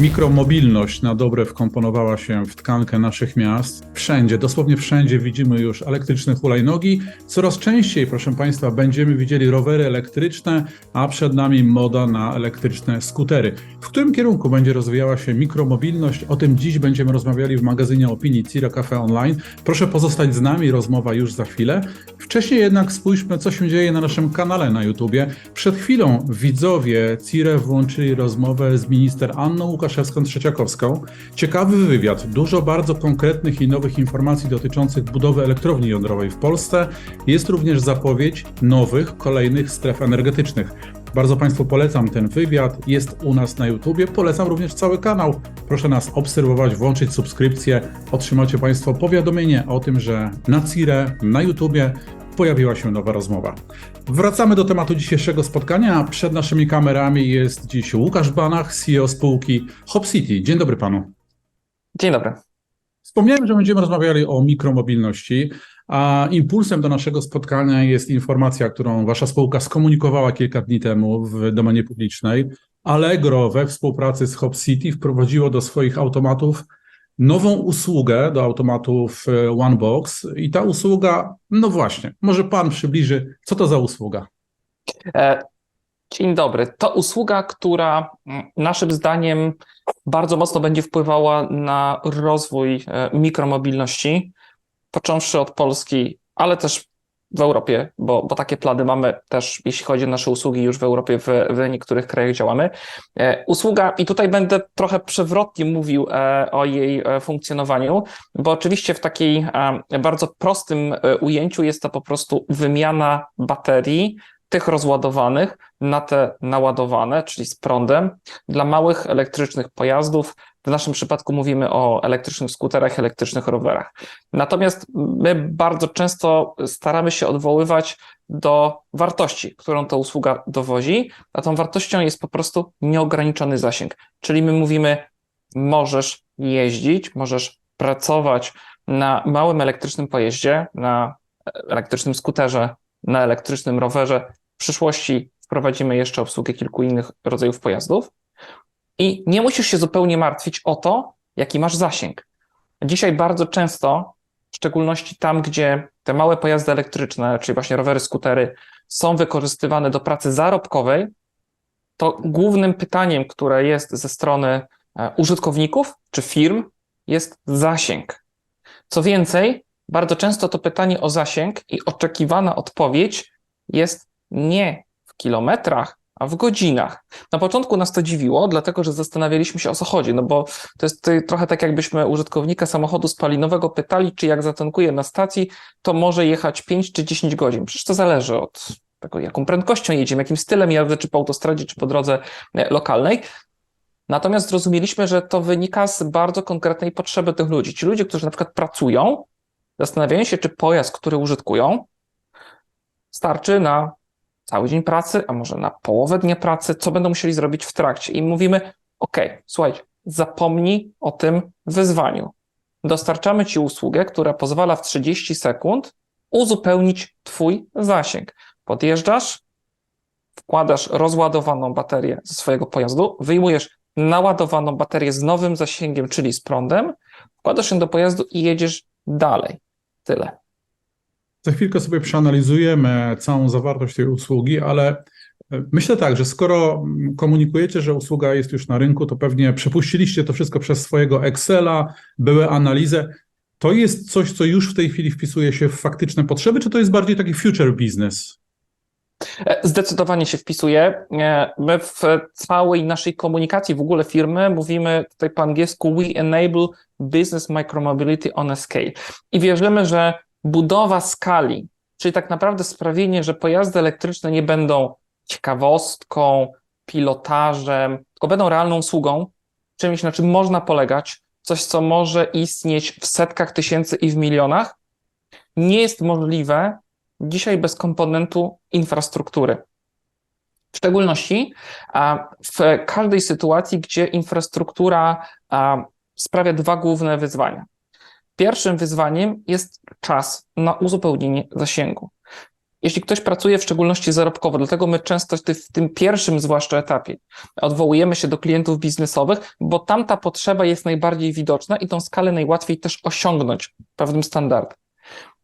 Mikromobilność na dobre wkomponowała się w tkankę naszych miast. Wszędzie, dosłownie wszędzie widzimy już elektryczne hulajnogi. Coraz częściej, proszę Państwa, będziemy widzieli rowery elektryczne, a przed nami moda na elektryczne skutery. W którym kierunku będzie rozwijała się mikromobilność? O tym dziś będziemy rozmawiali w magazynie opinii Cira Cafe Online. Proszę pozostać z nami, rozmowa już za chwilę. Wcześniej jednak spójrzmy, co się dzieje na naszym kanale na YouTubie. Przed chwilą widzowie Cire włączyli rozmowę z minister Anną Łukaszewską-Trzeciakowską. Ciekawy wywiad, dużo bardzo konkretnych i nowych informacji dotyczących budowy elektrowni jądrowej w Polsce. Jest również zapowiedź nowych, kolejnych stref energetycznych. Bardzo Państwu polecam ten wywiad, jest u nas na YouTubie. Polecam również cały kanał. Proszę nas obserwować, włączyć subskrypcję. Otrzymacie Państwo powiadomienie o tym, że na CIRE, na YouTubie pojawiła się nowa rozmowa. Wracamy do tematu dzisiejszego spotkania. Przed naszymi kamerami jest dziś Łukasz Banach, CEO spółki Hop City. Dzień dobry Panu. Dzień dobry. Wspomniałem, że będziemy rozmawiali o mikromobilności, a impulsem do naszego spotkania jest informacja, którą Wasza spółka skomunikowała kilka dni temu w domenie publicznej. Allegro we współpracy z Hop City wprowadziło do swoich automatów nową usługę do automatów e, OneBox i ta usługa, no właśnie, może Pan przybliży, co to za usługa? E, dzień dobry. To usługa, która mm, naszym zdaniem bardzo mocno będzie wpływała na rozwój e, mikromobilności, począwszy od Polski, ale też w Europie, bo, bo takie plany mamy też, jeśli chodzi o nasze usługi, już w Europie, w, w niektórych krajach działamy. E, usługa, i tutaj będę trochę przewrotnie mówił e, o jej e, funkcjonowaniu, bo oczywiście w takiej bardzo prostym ujęciu jest to po prostu wymiana baterii, tych rozładowanych na te naładowane, czyli z prądem, dla małych elektrycznych pojazdów. W naszym przypadku mówimy o elektrycznych skuterach, elektrycznych rowerach. Natomiast my bardzo często staramy się odwoływać do wartości, którą ta usługa dowozi, a tą wartością jest po prostu nieograniczony zasięg. Czyli my mówimy, możesz jeździć, możesz pracować na małym elektrycznym pojeździe, na elektrycznym skuterze, na elektrycznym rowerze. W przyszłości wprowadzimy jeszcze obsługę kilku innych rodzajów pojazdów i nie musisz się zupełnie martwić o to, jaki masz zasięg. Dzisiaj bardzo często, w szczególności tam, gdzie te małe pojazdy elektryczne, czyli właśnie rowery, skutery, są wykorzystywane do pracy zarobkowej, to głównym pytaniem, które jest ze strony e, użytkowników czy firm, jest zasięg. Co więcej, bardzo często to pytanie o zasięg i oczekiwana odpowiedź jest nie w kilometrach, a w godzinach. Na początku nas to dziwiło, dlatego że zastanawialiśmy się o co chodzi, no bo to jest trochę tak, jakbyśmy użytkownika samochodu spalinowego pytali, czy jak zatankuje na stacji, to może jechać 5 czy 10 godzin. Przecież to zależy od tego, jaką prędkością jedziemy, jakim stylem jazdy, czy po autostradzie, czy po drodze e, lokalnej. Natomiast zrozumieliśmy, że to wynika z bardzo konkretnej potrzeby tych ludzi. Ci ludzie, którzy na przykład pracują, zastanawiają się, czy pojazd, który użytkują, starczy na cały dzień pracy, a może na połowę dnia pracy, co będą musieli zrobić w trakcie. I mówimy, OK, słuchajcie, zapomnij o tym wyzwaniu. Dostarczamy Ci usługę, która pozwala w 30 sekund uzupełnić Twój zasięg. Podjeżdżasz, wkładasz rozładowaną baterię ze swojego pojazdu, wyjmujesz naładowaną baterię z nowym zasięgiem, czyli z prądem, wkładasz ją do pojazdu i jedziesz dalej. Tyle. Za chwilkę sobie przeanalizujemy całą zawartość tej usługi, ale e, myślę tak, że skoro komunikujecie, że usługa jest już na rynku, to pewnie przepuściliście to wszystko przez swojego Excela, były analizy. To jest coś, co już w tej chwili wpisuje się w faktyczne potrzeby, czy to jest bardziej taki future business? E, zdecydowanie się wpisuje. My w całej naszej komunikacji w ogóle firmy mówimy tutaj po angielsku we enable business micromobility on a scale. I wierzymy, że budowa skali, czyli tak naprawdę sprawienie, że pojazdy elektryczne nie będą ciekawostką, pilotażem, tylko będą realną usługą, czymś, na czym można polegać, coś, co może istnieć w setkach tysięcy i w milionach, nie jest możliwe dzisiaj bez komponentu infrastruktury. W szczególności w każdej sytuacji, gdzie infrastruktura sprawia dwa główne wyzwania. Pierwszym wyzwaniem jest czas na uzupełnienie zasięgu. jeśli ktoś pracuje w szczególności zarobkowo, dlatego my często w tym pierwszym zwłaszcza etapie odwołujemy się do klientów biznesowych, bo tam ta potrzeba jest najbardziej widoczna i tą skalę najłatwiej też osiągnąć pewnym standardem.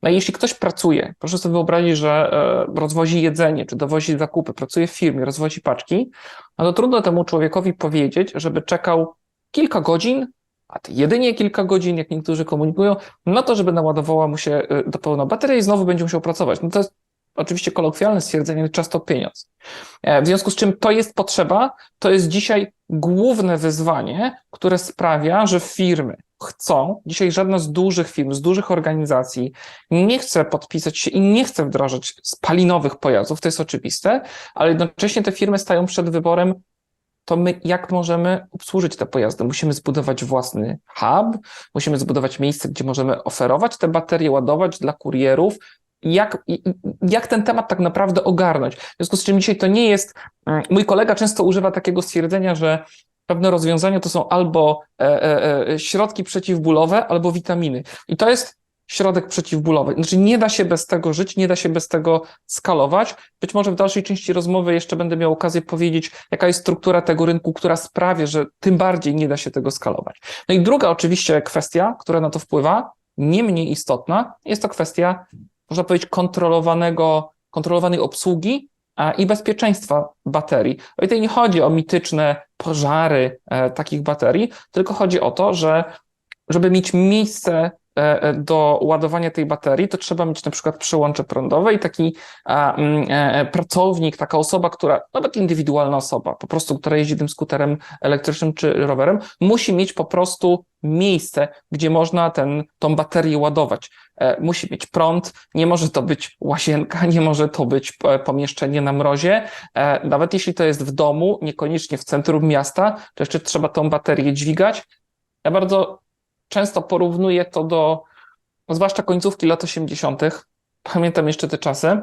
No i jeśli ktoś pracuje, proszę sobie wyobrazić, że e, rozwozi jedzenie, czy dowozi zakupy, pracuje w firmie, rozwozi paczki, no to trudno temu człowiekowi powiedzieć, żeby czekał kilka godzin, a jedynie kilka godzin, jak niektórzy komunikują, no to żeby naładowała mu się e, do pełna bateria i znowu będzie musiał pracować. No to jest oczywiście kolokwialne stwierdzenie, czas to pieniądz. E, w związku z czym to jest potrzeba, to jest dzisiaj główne wyzwanie, które sprawia, że firmy chcą, dzisiaj żadna z dużych firm, z dużych organizacji nie chce podpisać się i nie chce wdrożyć spalinowych pojazdów, to jest oczywiste, ale jednocześnie te firmy stają przed wyborem, to my jak możemy obsłużyć te pojazdy? Musimy zbudować własny hub, musimy zbudować miejsce, gdzie możemy oferować te baterie, ładować dla kurierów, jak, jak ten temat tak naprawdę ogarnąć. W związku z czym dzisiaj to nie jest. mm, Mój kolega często używa takiego stwierdzenia, że pewne rozwiązania to są albo e, e, e, środki przeciwbólowe, albo witaminy. I to jest środek przeciwbólowy. Znaczy, nie da się bez tego żyć, nie da się bez tego skalować. Być może w dalszej części rozmowy jeszcze będę miał okazję powiedzieć, jaka jest struktura tego rynku, która sprawia, że tym bardziej nie da się tego skalować. No i druga oczywiście kwestia, która na to wpływa, nie mniej istotna, jest to kwestia można powiedzieć, kontrolowanego, kontrolowanej obsługi i bezpieczeństwa baterii. I tutaj nie chodzi o mityczne pożary e, takich baterii, tylko chodzi o to, że żeby mieć miejsce e, do ładowania tej baterii, to trzeba mieć na przykład przyłącze prądowe i taki e, pracownik, taka osoba, która, nawet indywidualna osoba, po prostu, która jeździ tym skuterem elektrycznym czy rowerem, musi mieć po prostu miejsce, gdzie można ten, tą baterię ładować. Musi mieć prąd, nie może to być łazienka, nie może to być pomieszczenie na mrozie. Nawet jeśli to jest w domu, niekoniecznie w centrum miasta, to jeszcze trzeba tą baterię dźwigać. Ja bardzo często porównuję to do, zwłaszcza końcówki lat 80. Pamiętam jeszcze te czasy,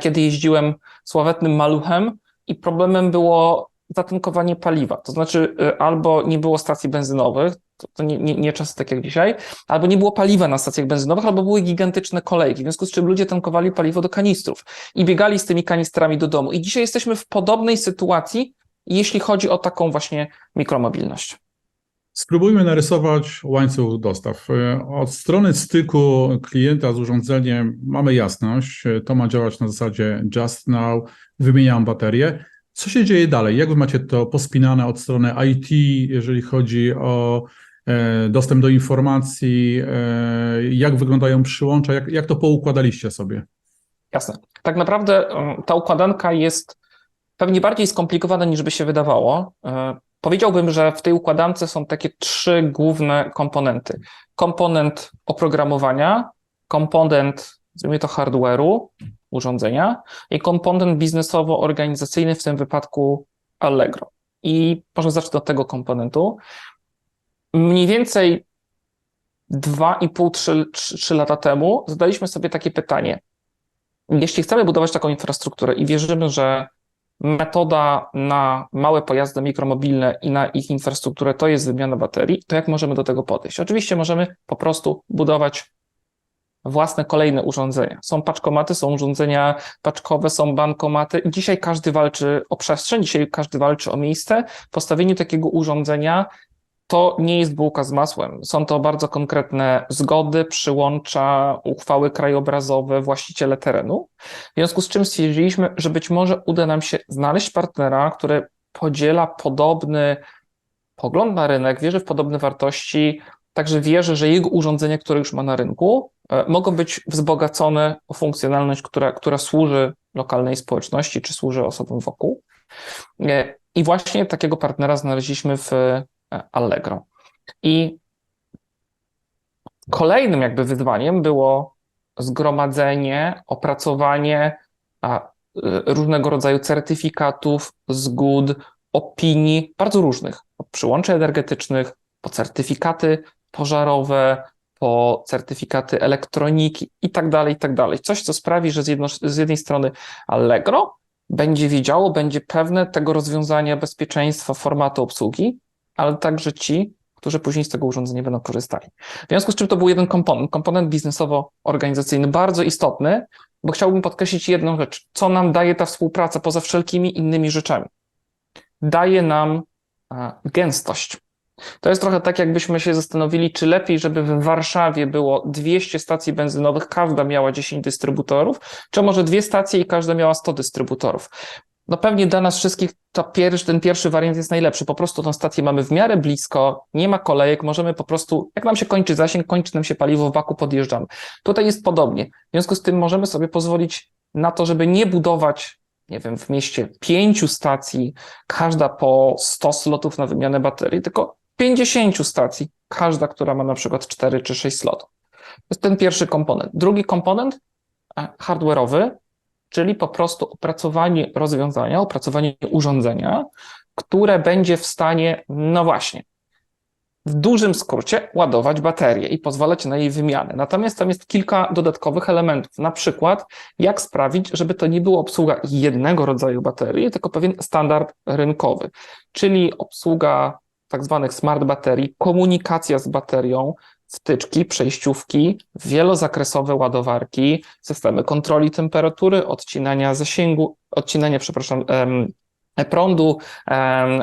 kiedy jeździłem sławetnym maluchem i problemem było zatankowanie paliwa. To znaczy, albo nie było stacji benzynowych, to, to nie, nie, nie tak jak dzisiaj, albo nie było paliwa na stacjach benzynowych, albo były gigantyczne kolejki, w związku z czym ludzie tankowali paliwo do kanistrów i biegali z tymi kanistrami do domu. I dzisiaj jesteśmy w podobnej sytuacji, jeśli chodzi o taką właśnie mikromobilność. Spróbujmy narysować łańcuch dostaw. Od strony styku klienta z urządzeniem mamy jasność. To ma działać na zasadzie just now, wymieniam baterię. Co się dzieje dalej? Jak wy macie to pospinane od strony IT, jeżeli chodzi o e, dostęp do informacji? E, jak wyglądają przyłącza? Jak, jak to poukładaliście sobie? Jasne. Tak naprawdę um, ta układanka jest pewnie bardziej skomplikowana niż by się wydawało. Powiedziałbym, że w tej układance są takie trzy główne komponenty. Komponent oprogramowania, komponent, nazwijmy to hardware'u, urządzenia i komponent biznesowo-organizacyjny, w tym wypadku Allegro. I może zacznę od tego komponentu. Mniej więcej 2,5-3 lata temu zadaliśmy sobie takie pytanie. Jeśli chcemy budować taką infrastrukturę i wierzymy, że metoda na małe pojazdy mikromobilne i na ich infrastrukturę to jest wymiana baterii, to jak możemy do tego podejść? Oczywiście możemy po prostu budować własne kolejne urządzenia. Są paczkomaty, są urządzenia paczkowe, są bankomaty. Dzisiaj każdy walczy o przestrzeń, dzisiaj każdy walczy o miejsce. Postawienie takiego urządzenia to nie jest bułka z masłem. Są to bardzo konkretne zgody, przyłącza, uchwały krajobrazowe, właściciele terenu. W związku z czym stwierdziliśmy, że być może uda nam się znaleźć partnera, który podziela podobny pogląd na rynek, wierzy w podobne wartości, także wierzy, że jego urządzenia, które już ma na rynku, mogą być wzbogacone o funkcjonalność, która, która służy lokalnej społeczności czy służy osobom wokół. I właśnie takiego partnera znaleźliśmy w Allegro. I kolejnym jakby wyzwaniem było zgromadzenie, opracowanie różnego rodzaju certyfikatów, zgód, opinii, bardzo różnych, od przyłączy energetycznych, po certyfikaty pożarowe, po certyfikaty elektroniki i tak dalej, i tak dalej. Coś, co sprawi, że z, jedno, z jednej strony Allegro będzie wiedziało, będzie pewne tego rozwiązania bezpieczeństwa formatu obsługi, ale także ci, którzy później z tego urządzenia będą korzystali. W związku z czym to był jeden komponent, komponent biznesowo-organizacyjny, bardzo istotny, bo chciałbym podkreślić jedną rzecz. Co nam daje ta współpraca poza wszelkimi innymi rzeczami? Daje nam e, gęstość. To jest trochę tak, jakbyśmy się zastanowili, czy lepiej, żeby w Warszawie było 200 stacji benzynowych, każda miała 10 dystrybutorów, czy może dwie stacje i każda miała 100 dystrybutorów. No pewnie dla nas wszystkich to pierwszy, ten pierwszy wariant jest najlepszy. Po prostu tą stację mamy w miarę blisko, nie ma kolejek, możemy po prostu, jak nam się kończy zasięg, kończy nam się paliwo w baku, podjeżdżamy. Tutaj jest podobnie. W związku z tym możemy sobie pozwolić na to, żeby nie budować, nie wiem, w mieście pięciu stacji, każda po 100 slotów na wymianę baterii, tylko 50 stacji, każda, która ma na przykład 4 czy 6 slotów. To jest ten pierwszy komponent. Drugi komponent, e, hardware'owy, czyli po prostu opracowanie rozwiązania, opracowanie urządzenia, które będzie w stanie, no właśnie, w dużym skrócie ładować baterię i pozwalać na jej wymianę. Natomiast tam jest kilka dodatkowych elementów, na przykład jak sprawić, żeby to nie było obsługa jednego rodzaju baterii, tylko pewien standard rynkowy, czyli obsługa tak zwanych smart baterii, komunikacja z baterią, wtyczki, przejściówki, wielozakresowe ładowarki, systemy kontroli temperatury, odcinania zasięgu, odcinania, przepraszam, prądu,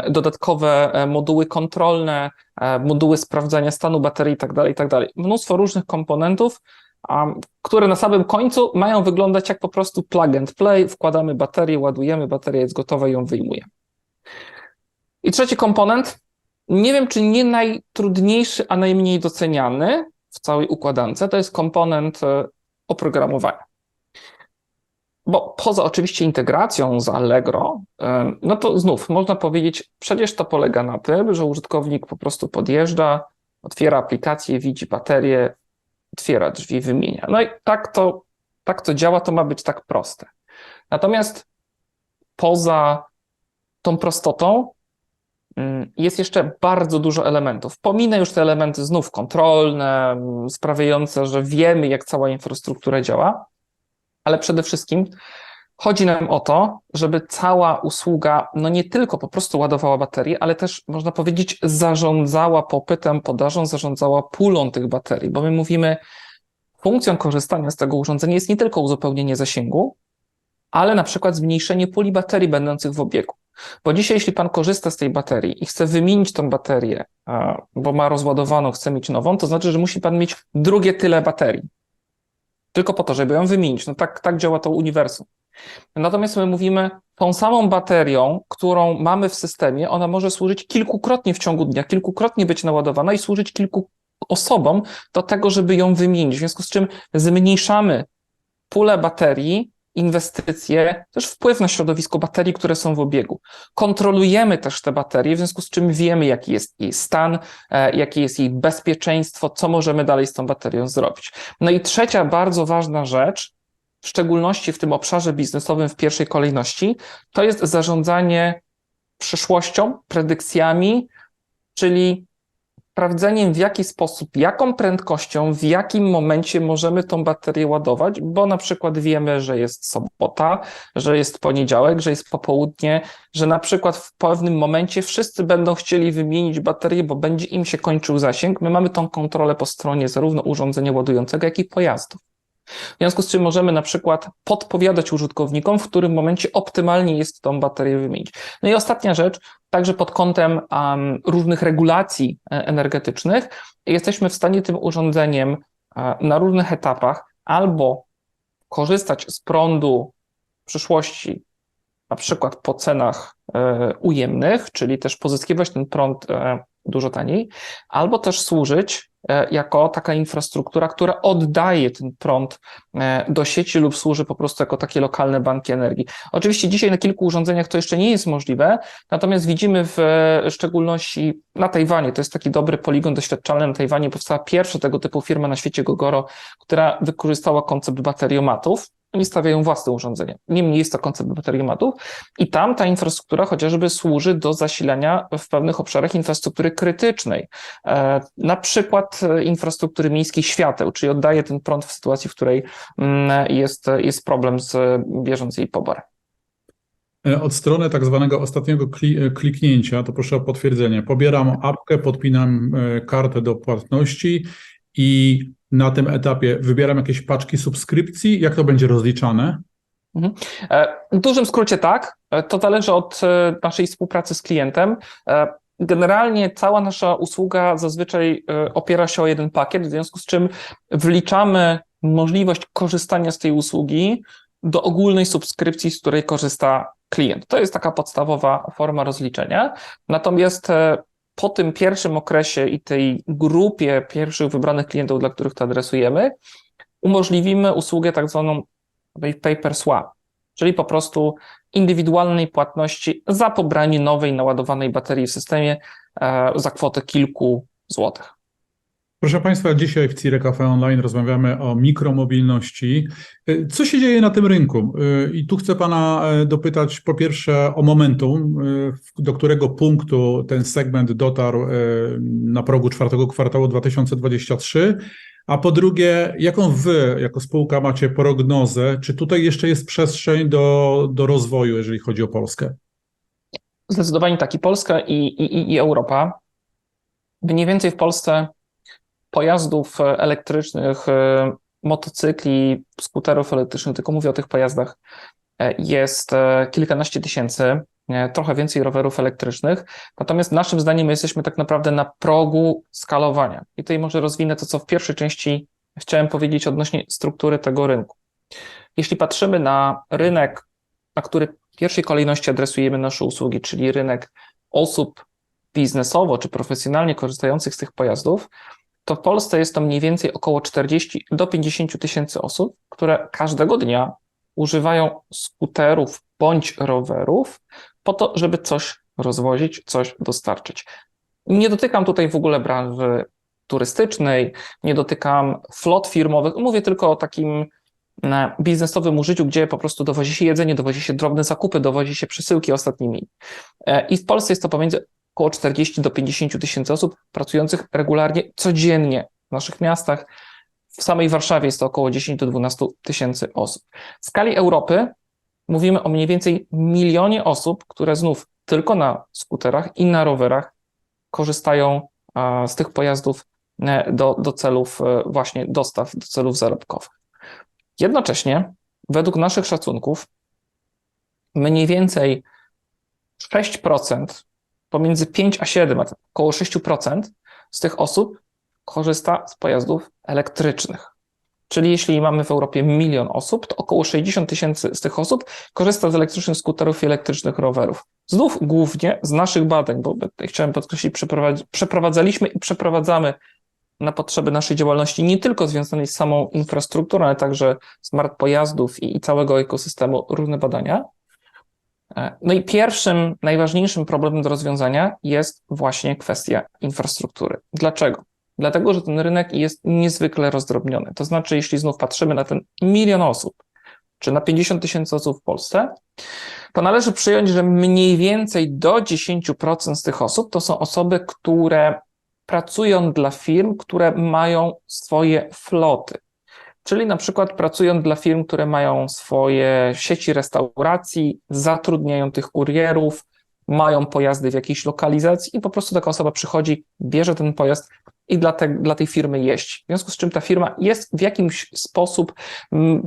dodatkowe e, moduły kontrolne, e, moduły sprawdzania stanu baterii itd., tak itd. tak Mnóstwo różnych komponentów, które na samym końcu mają wyglądać jak po prostu plug and play, wkładamy baterię, ładujemy, bateria jest gotowa i ją wyjmujemy. I trzeci komponent, nie wiem, czy nie najtrudniejszy, a najmniej doceniany w całej układance, to jest komponent e, oprogramowania. Bo poza oczywiście integracją z Allegro, e, no to znów można powiedzieć, przecież to polega na tym, że użytkownik po prostu podjeżdża, otwiera aplikację, widzi baterię, otwiera drzwi, wymienia. No i tak to, tak to działa, to ma być tak proste. Natomiast poza tą prostotą jest jeszcze bardzo dużo elementów. Pominę już te elementy znów kontrolne, mm, sprawiające, że wiemy, jak cała infrastruktura działa, ale przede wszystkim chodzi nam o to, żeby cała usługa, no nie tylko po prostu ładowała baterie, ale też można powiedzieć, zarządzała popytem, podażą, zarządzała pulą tych baterii, bo my mówimy, funkcją korzystania z tego urządzenia jest nie tylko uzupełnienie zasięgu, ale na przykład zmniejszenie puli baterii będących w obiegu. Bo dzisiaj, jeśli pan korzysta z tej baterii i chce wymienić tą baterię, bo ma rozładowaną, chce mieć nową, to znaczy, że musi pan mieć drugie tyle baterii. Tylko po to, żeby ją wymienić. No tak, tak działa to uniwersum. Natomiast my mówimy, tą samą baterią, którą mamy w systemie, ona może służyć kilkukrotnie w ciągu dnia, kilkukrotnie być naładowana i służyć kilku osobom do tego, żeby ją wymienić. W związku z czym zmniejszamy pulę baterii, inwestycje, też wpływ na środowisko baterii, które są w obiegu. Kontrolujemy też te baterie, w związku z czym wiemy, jaki jest jej stan, e, jakie jest jej bezpieczeństwo, co możemy dalej z tą baterią zrobić. No i trzecia bardzo ważna rzecz, w szczególności w tym obszarze biznesowym w pierwszej kolejności, to jest zarządzanie przyszłością, predykcjami, czyli sprawdzeniem, w jaki sposób, jaką prędkością, w jakim momencie możemy tą baterię ładować, bo na przykład wiemy, że jest sobota, że jest poniedziałek, że jest popołudnie, że na przykład w pewnym momencie wszyscy będą chcieli wymienić baterię, bo będzie im się kończył zasięg. My mamy tą kontrolę po stronie zarówno urządzenia ładującego, jak i pojazdów. W związku z czym możemy na przykład podpowiadać użytkownikom, w którym momencie optymalnie jest tą baterię wymienić. No i ostatnia rzecz, także pod kątem um, różnych regulacji e, energetycznych, jesteśmy w stanie tym urządzeniem uh, na różnych etapach albo korzystać z prądu w przyszłości, na przykład po cenach e, ujemnych, czyli też pozyskiwać ten prąd e, dużo taniej, albo też służyć E, jako taka infrastruktura, która oddaje ten prąd e, do sieci lub służy po prostu jako takie lokalne banki energii. Oczywiście dzisiaj na kilku urządzeniach to jeszcze nie jest możliwe, natomiast widzimy w e, szczególności na Tajwanie, to jest taki dobry poligon doświadczalny, na Tajwanie powstała pierwsza tego typu firma na świecie Gogoro, która wykorzystała koncept bateriomatów, oni stawiają własne urządzenia. Niemniej jest to koncept bateriomatów i tam ta infrastruktura chociażby służy do zasilania w pewnych obszarach infrastruktury krytycznej, e, na przykład e, infrastruktury miejskiej świateł, czyli oddaje ten prąd w sytuacji, w której mm, jest, jest problem z bieżącym jej poborem. E, od strony tak zwanego ostatniego kliknięcia, to proszę o potwierdzenie. Pobieram apkę, podpinam kartę do płatności i na tym etapie wybieram jakieś paczki subskrypcji? Jak to będzie rozliczane? E, W dużym skrócie tak. E, To zależy od e, naszej współpracy z klientem. Generalnie cała nasza usługa zazwyczaj opiera się o jeden pakiet, w związku z czym wliczamy możliwość korzystania z tej usługi do ogólnej subskrypcji, z której korzysta klient. To jest taka podstawowa forma rozliczenia. Natomiast po tym pierwszym okresie i tej grupie pierwszych wybranych klientów, dla których to adresujemy, umożliwimy usługę tak zwaną pay per swap, czyli po prostu indywidualnej płatności za pobranie nowej naładowanej baterii w systemie e, za kwotę kilku złotych. Proszę Państwa, dzisiaj w CIRE Cafe Online rozmawiamy o mikromobilności. Y, Co się dzieje na tym rynku? Y, I tu chcę Pana e, dopytać po pierwsze o momentum, y, do którego punktu ten segment dotarł e, na progu czwartego kwartału 2023, a po drugie, jaką Wy jako spółka macie prognozę? Czy tutaj jeszcze jest przestrzeń do, do rozwoju, jeżeli chodzi o Polskę? Zdecydowanie tak i Polska i, i, i Europa. Mniej więcej w Polsce pojazdów e, elektrycznych, e, motocykli, skuterów elektrycznych, tylko mówię o tych pojazdach, e, jest kilkanaście tysięcy, trochę więcej rowerów elektrycznych. Natomiast naszym zdaniem my jesteśmy tak naprawdę na progu skalowania. I tutaj może rozwinę to, co w pierwszej części chciałem powiedzieć odnośnie struktury tego rynku. Jeśli patrzymy na rynek, na który w pierwszej kolejności adresujemy nasze usługi, czyli rynek osób biznesowo czy profesjonalnie korzystających z tych pojazdów, to w Polsce jest to mniej więcej około 40 do 50 tysięcy osób, które każdego dnia używają skuterów bądź rowerów po to, żeby coś rozwozić, coś dostarczyć. Nie dotykam tutaj w ogóle branży turystycznej, nie dotykam flot firmowych, mówię tylko o takim e, biznesowym użyciu, gdzie po prostu dowozi się jedzenie, dowozi się drobne zakupy, dowozi się przesyłki ostatnimi. E, I w Polsce jest to pomiędzy około 40 do 50 tysięcy osób pracujących regularnie, codziennie w naszych miastach. W samej Warszawie jest to około 10 do 12 tysięcy osób. W skali Europy mówimy o mniej więcej milionie osób, które znów tylko na skuterach i na rowerach korzystają z tych pojazdów e, do, do celów e, właśnie dostaw, do celów zarobkowych. Jednocześnie, według naszych szacunków, mniej więcej 6%, pomiędzy 5 a 7, a około 6% z tych osób korzysta z pojazdów elektrycznych. Czyli jeśli mamy w Europie milion osób, to około 60 tysięcy z tych osób korzysta z elektrycznych skuterów i elektrycznych rowerów. Znów głównie z naszych badań, bo chciałem podkreślić, przeprowadzaliśmy i przeprowadzamy na potrzeby naszej działalności nie tylko związanej z samą infrastrukturą, ale także smart pojazdów i, i całego ekosystemu różne badania. E, No i pierwszym, najważniejszym problemem do rozwiązania jest właśnie kwestia infrastruktury. Dlaczego? Dlatego, że ten rynek jest niezwykle rozdrobniony. To znaczy, jeśli znów patrzymy na ten milion osób, czy na 50 tysięcy osób w Polsce, to należy przyjąć, że mniej więcej do 10% z tych osób to są osoby, które pracują dla firm, które mają swoje floty. Czyli na przykład pracują dla firm, które mają swoje sieci restauracji, zatrudniają tych kurierów, mają pojazdy w jakiejś lokalizacji i po prostu taka osoba przychodzi, bierze ten pojazd i dla, te, dla tej firmy jeść. W związku z czym ta firma jest w jakimś sposób mm,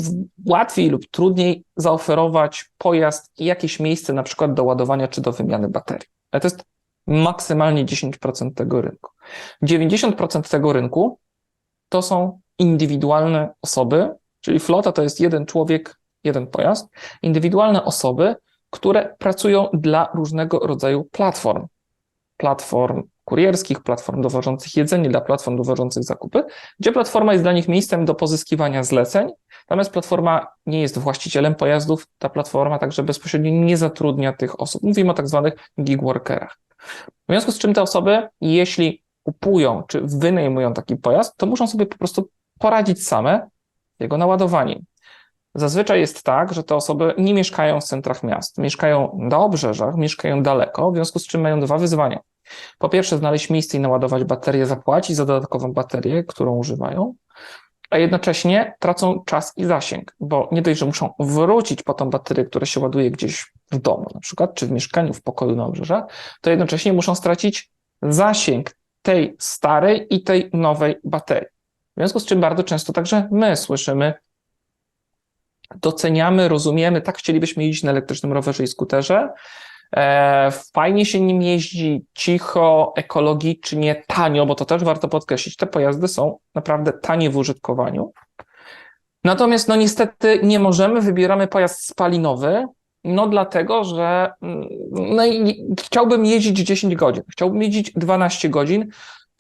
łatwiej lub trudniej zaoferować pojazd i jakieś miejsce na przykład do ładowania czy do wymiany baterii. Ale to jest maksymalnie 10% tego rynku. 90% tego rynku to są indywidualne osoby, czyli flota to jest jeden człowiek, jeden pojazd, indywidualne osoby, które pracują dla różnego rodzaju platform. Platform kurierskich, platform dowożących jedzenie, dla platform dowożących zakupy, gdzie platforma jest dla nich miejscem do pozyskiwania zleceń, natomiast platforma nie jest właścicielem pojazdów, ta platforma także bezpośrednio nie zatrudnia tych osób. Mówimy o tak zwanych gig workerach. W związku z czym te osoby, jeśli kupują czy wynajmują taki pojazd, to muszą sobie po prostu poradzić same jego naładowaniem. Zazwyczaj jest tak, że te osoby nie mieszkają w centrach miast, mieszkają na obrzeżach, mieszkają daleko, w związku z czym mają dwa wyzwania. Po pierwsze, znaleźć miejsce i naładować baterię, zapłacić za dodatkową baterię, którą używają, a jednocześnie tracą czas i zasięg, bo nie dość, że muszą wrócić po tą baterię, która się ładuje gdzieś w domu, na przykład, czy w mieszkaniu, w pokoju na obrzeżach, to jednocześnie muszą stracić zasięg tej starej i tej nowej baterii. W związku z czym bardzo często także my słyszymy, doceniamy, rozumiemy, tak chcielibyśmy jeździć na elektrycznym rowerze i skuterze. E, fajnie się nim jeździ, cicho, ekologicznie, tanio, bo to też warto podkreślić, te pojazdy są naprawdę tanie w użytkowaniu. Natomiast no niestety nie możemy, wybieramy pojazd spalinowy, no dlatego, że mm, no chciałbym jeździć 10 godzin, chciałbym jeździć 12 godzin.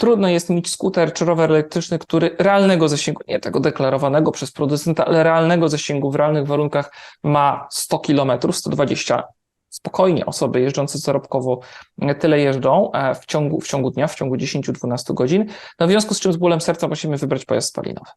Trudno jest mieć skuter czy rower elektryczny, który realnego zasięgu, nie tego deklarowanego przez producenta, ale realnego zasięgu w realnych warunkach ma 100 km, 120 spokojnie osoby jeżdżące zarobkowo tyle jeżdżą e, w ciągu, w ciągu dnia, w ciągu 10-12 godzin. No w związku z czym z bólem serca musimy wybrać pojazd spalinowy.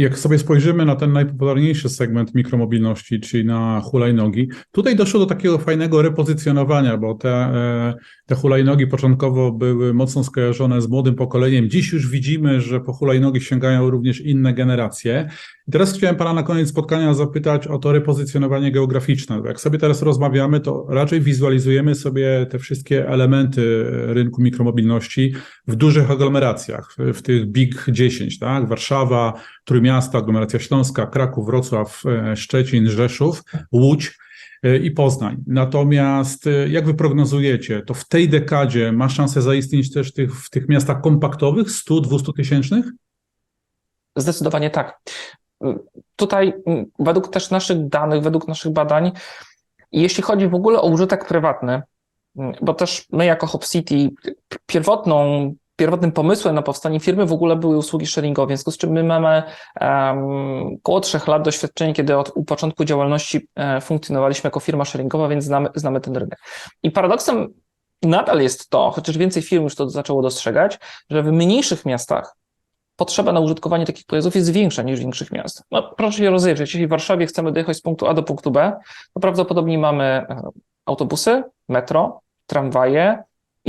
Jak sobie spojrzymy na ten najpopularniejszy segment mikromobilności, czyli na hulajnogi, tutaj doszło do takiego fajnego repozycjonowania, bo te, e, te hulajnogi początkowo były mocno skojarzone z młodym pokoleniem. Dziś już widzimy, że po hulajnogi sięgają również inne generacje. I teraz chciałem Pana na koniec spotkania zapytać o to repozycjonowanie geograficzne. Jak sobie teraz rozmawiamy, to raczej wizualizujemy sobie te wszystkie elementy rynku mikromobilności w dużych aglomeracjach, w tych Big 10, tak? Warszawa, Trójmiasto, aglomeracja Śląska, Kraków, Wrocław, e, Szczecin, Rzeszów, Łódź e, i Poznań. Natomiast e, jak wy prognozujecie, to w tej dekadzie ma szansę zaistnieć też tych, w tych miastach kompaktowych, 100-200 tysięcznych? Zdecydowanie tak. Tutaj, według też naszych danych, według naszych badań, jeśli chodzi w ogóle o użytek prywatny, bo też my jako Hop City pierwotną pierwotnym pomysłem na powstanie firmy w ogóle były usługi sharingowe, w związku z czym my mamy um, około trzech lat doświadczenia, kiedy od u początku działalności e, funkcjonowaliśmy jako firma sharingowa, więc znamy, znamy ten rynek. I paradoksem nadal jest to, chociaż więcej firm już to zaczęło dostrzegać, że w mniejszych miastach potrzeba na użytkowanie takich pojazdów jest większa niż w większych miastach. No, proszę się rozejrzeć, jeśli w Warszawie chcemy dojechać z punktu A do punktu B, to prawdopodobnie mamy e, autobusy, metro, tramwaje,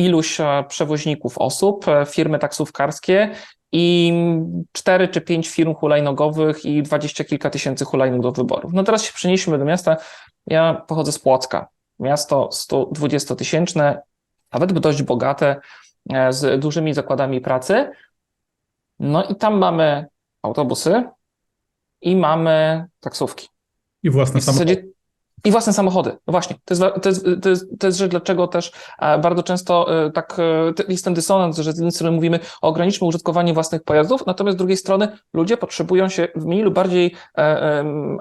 iluś e, przewoźników osób, e, firmy taksówkarskie i cztery czy pięć firm hulajnogowych i dwadzieścia kilka tysięcy hulajnóg do wyboru. No teraz się przenieśmy do miasta. Ja pochodzę z Płocka. Miasto 120-tysięczne, nawet dość bogate, z dużymi zakładami pracy. No i tam mamy autobusy i mamy taksówki. I własne I zasadzie i własne samochody. No właśnie, to jest, to, jest, to, jest, to jest rzecz, dlaczego też e, bardzo często e, tak e, jest ten dysonans, że z jednej strony mówimy o ograniczmy użytkowanie własnych pojazdów, natomiast z drugiej strony ludzie potrzebują się w mniej lub bardziej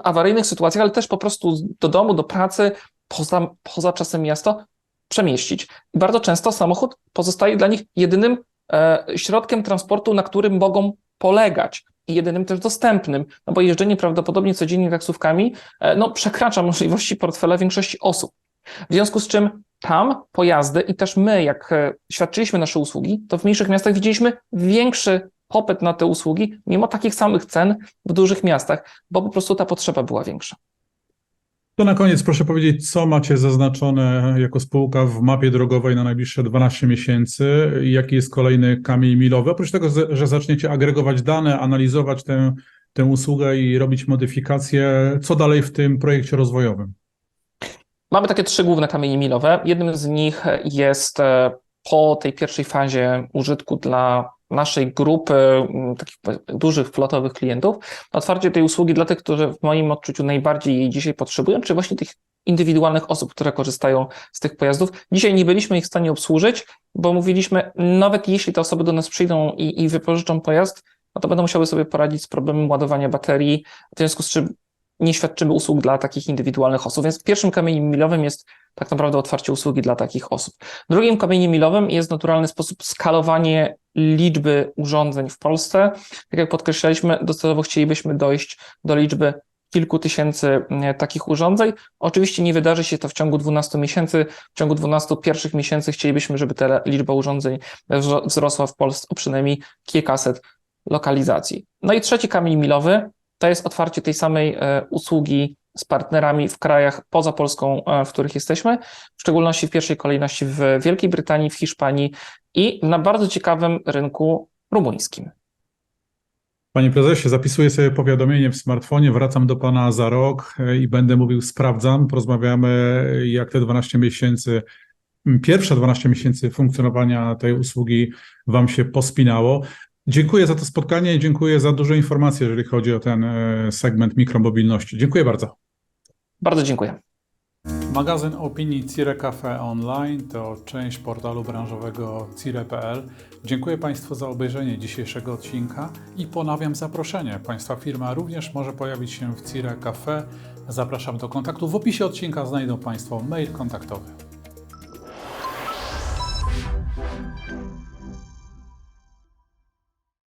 awaryjnych sytuacjach, ale też po prostu do domu, do pracy, poza, poza czasem miasto przemieścić. I bardzo często samochód pozostaje dla nich jedynym środkiem transportu, na którym mogą polegać i jedynym też dostępnym, no bo jeżdżenie prawdopodobnie codziennie taksówkami no, przekracza możliwości portfela większości osób. W związku z czym tam pojazdy i też my, jak świadczyliśmy nasze usługi, to w mniejszych miastach widzieliśmy większy popyt na te usługi, mimo takich samych cen w dużych miastach, bo po prostu ta potrzeba była większa. To na koniec proszę powiedzieć, co macie zaznaczone jako spółka w mapie drogowej na najbliższe 12 miesięcy? Jaki jest kolejny kamień milowy? Oprócz tego, że zaczniecie agregować dane, analizować tę, tę usługę i robić modyfikacje, co dalej w tym projekcie rozwojowym? Mamy takie trzy główne kamienie milowe. Jednym z nich jest e, po tej pierwszej fazie użytku dla naszej grupy mm, takich dużych flotowych klientów, otwarcie tej usługi dla tych, którzy w moim odczuciu najbardziej jej dzisiaj potrzebują, czy właśnie tych indywidualnych osób, które korzystają z tych pojazdów. Dzisiaj nie byliśmy ich w stanie obsłużyć, bo mówiliśmy, nawet jeśli te osoby do nas przyjdą i, i wypożyczą pojazd, no to będą musiały sobie poradzić z problemem ładowania baterii, w związku z czym nie świadczymy usług dla takich indywidualnych osób. Więc pierwszym kamieniem milowym jest tak naprawdę otwarcie usługi dla takich osób. Drugim kamieniem milowym jest naturalny sposób skalowanie liczby urządzeń w Polsce. Tak jak podkreślaliśmy, docelowo chcielibyśmy dojść do liczby kilku tysięcy mm, takich urządzeń. Oczywiście nie wydarzy się to w ciągu 12 miesięcy. W ciągu 12 pierwszych miesięcy chcielibyśmy, żeby ta liczba urządzeń wzrosła w Polsce o przynajmniej kilkaset lokalizacji. No i trzeci kamień milowy to jest otwarcie tej samej e, usługi z partnerami w krajach poza Polską, e, w których jesteśmy, w szczególności w pierwszej kolejności w Wielkiej Brytanii, w Hiszpanii i na bardzo ciekawym rynku rumuńskim. Panie prezesie, zapisuję sobie powiadomienie w smartfonie, wracam do pana za rok e, i będę mówił sprawdzam. Porozmawiamy, jak te 12 miesięcy, pierwsze 12 miesięcy funkcjonowania tej usługi wam się pospinało. Dziękuję za to spotkanie i dziękuję za dużo informacji, jeżeli chodzi o ten e, segment mikromobilności. Dziękuję bardzo. Bardzo dziękuję. Magazyn opinii Cire Cafe Online to część portalu branżowego cire.pl. Dziękuję Państwu za obejrzenie dzisiejszego odcinka i ponawiam zaproszenie. Państwa firma również może pojawić się w Cire Cafe. Zapraszam do kontaktu. W opisie odcinka znajdą Państwo mail kontaktowy.